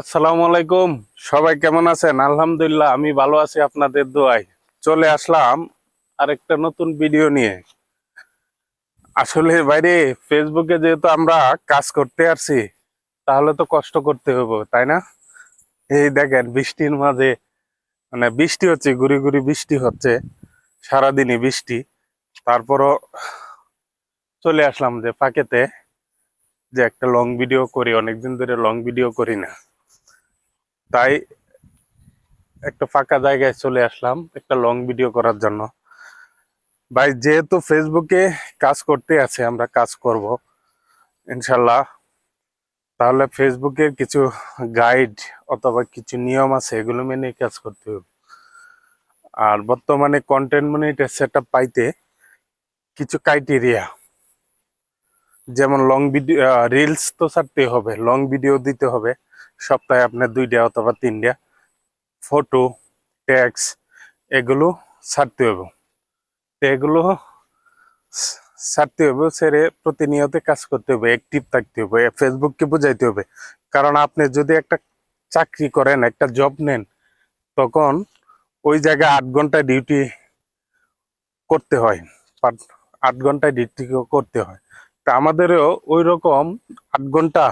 আসসালামু আলাইকুম। সবাই কেমন আছেন? আলহামদুলিল্লাহ, আমি ভালো আছি আপনাদের দোয়ায়। চলে আসলাম আরেকটা নতুন ভিডিও নিয়ে। আসলে বাইরে ফেসবুকে যেহেতু আমরা কাজ করতে আসছি, তাহলে তো কষ্ট করতে হবে তাই না? এই দেখেন, বৃষ্টির মাঝে মানে বৃষ্টি হচ্ছে, গুড়ি গুড়ি বৃষ্টি হচ্ছে, সারাদিনই বৃষ্টি। তারপরও চলে আসলাম যে ফাঁকেতে, যে একটা লং ভিডিও করি, অনেকদিন ধরে লং ভিডিও করি না। তাই একটা ফাঁকা জায়গায় চলে আসলাম একটা লং ভিডিও করার জন্য। ভাই, যেহেতু ফেসবুকে কাজ করতে আছে, আমরা কাজ করব, ইনশাল্লাহ। তাহলে ফেসবুকের কিছু গাইড অথবা কিছু নিয়ম আছে, এগুলো মেনে কাজ করতে হবে। আর বর্তমানে কন্টেন্ট মনিটের সেট পাইতে কিছু ক্রাইটেরিয়া যেমন লং ভিডিও রিলস তো ছাড়তে হবে লং ভিডিও দিতে হবে। সপ্তাহে আপনার দুইটা অথবা তিনটা ফটো ট্যাক্স এগুলো ছাড়তে হবে। তো এগুলো ছাড়তে হবে, সেরে প্রতিনিয়ত কাজ করতে হবে অ্যাক্টিভ থাকতে হবে, ফেসবুককে বোঝাইতে হবে। কারণ আপনি যদি একটা চাকরি করেন, একটা জব নেন, তখন ওই জায়গায় আট ঘণ্টা ডিউটি করতে হয় আট ঘণ্টা ডিউটি করতে হয়। তা আমাদেরও ওই রকম আট ঘণ্টা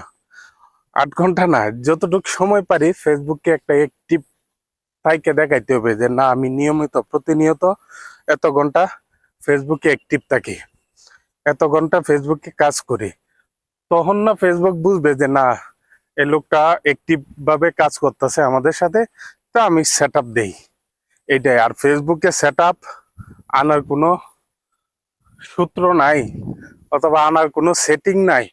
আট ঘণ্টা না, যতটুকু সময় পারি ফেসবুককে একটা অ্যাক্টিভ তাইকে দেখাইতে হবে যে, না, আমি নিয়মিত, প্রতিনিয়ত এত ঘণ্টা ফেসবুকে অ্যাক্টিভ থাকি। এত ঘণ্টা ফেসবুকে কাজ করি। তখন না ফেসবুক বুঝবে যে, না, এই লোকটা অ্যাক্টিভ ভাবে কাজ করতেছে আমাদের সাথে, তা আমি সেট আপ দেই। এটাই আর ফেসবুকে সেট আপ আনার কোনো সূত্র নাই, অথবা আনার কোনো সেটিং নাই।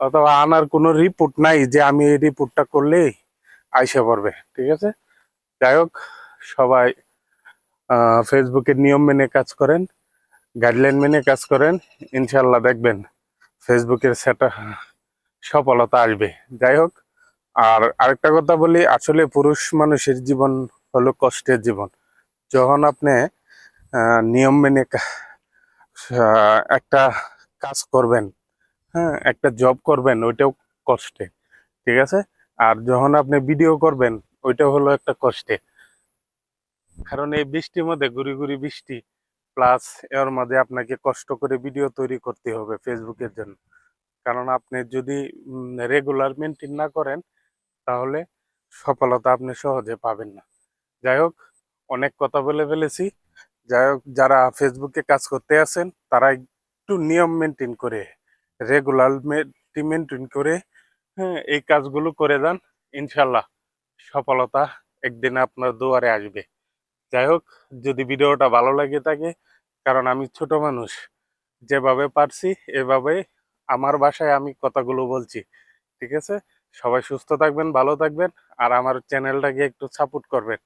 অথবা আনার কোনো রিপোর্ট নাই যে আমি এই রিপোর্টটা করলেই আইসা পড়বে, ঠিক আছে? যাই হোক, সবাই ফেসবুকের নিয়ম মেনে কাজ করেন গাইডলাইন মেনে কাজ করেন ইনশাল্লাহ দেখবেন ফেসবুকের সেটা সফলতা আসবে। যাই হোক, আর আরেকটা কথা বলি, আসলে পুরুষ মানুষের জীবন হলো কষ্টের জীবন। যখন আপনি নিয়ম মেনে একটা কাজ করবেন হ্যাঁ একটা জব করবেন, ওইটাও কষ্টে, ঠিক আছে? আর যখন আপনি ভিডিও করবেন, ওইটা হলো একটা কষ্টে। কারণ এই বৃষ্টির মধ্যে, গুড়ি গুড়ি বৃষ্টি প্লাস এর মধ্যে আপনাকে কষ্ট করে ভিডিও তৈরি করতে হবে ফেসবুকের জন্য। কারণ আপনি যদি রেগুলার মেনটেন না করেন, তাহলে সফলতা আপনি সহজে পাবেন না। যাই হোক, অনেক কথা বলে ফেলেছি। যাই হোক, যারা ফেসবুকে কাজ করতে আছেন, তারা একটু নিয়ম মেনটেন করে রেগুলার মেনটেন করে হ্যাঁ এই কাজগুলো করে যান। ইনশাল্লাহ সফলতা একদিন আপনার দুয়ারে আসবে। যাই হোক, যদি ভিডিওটা ভালো লাগে থাকে, কারণ আমি ছোট মানুষ, যেভাবে পারছি এভাবে আমার ভাষায় আমি কথাগুলো বলছি, ঠিক আছে? সবাই সুস্থ থাকবেন, ভালো থাকবেন, আর আমার চ্যানেলটাকে একটু সাপোর্ট করবেন।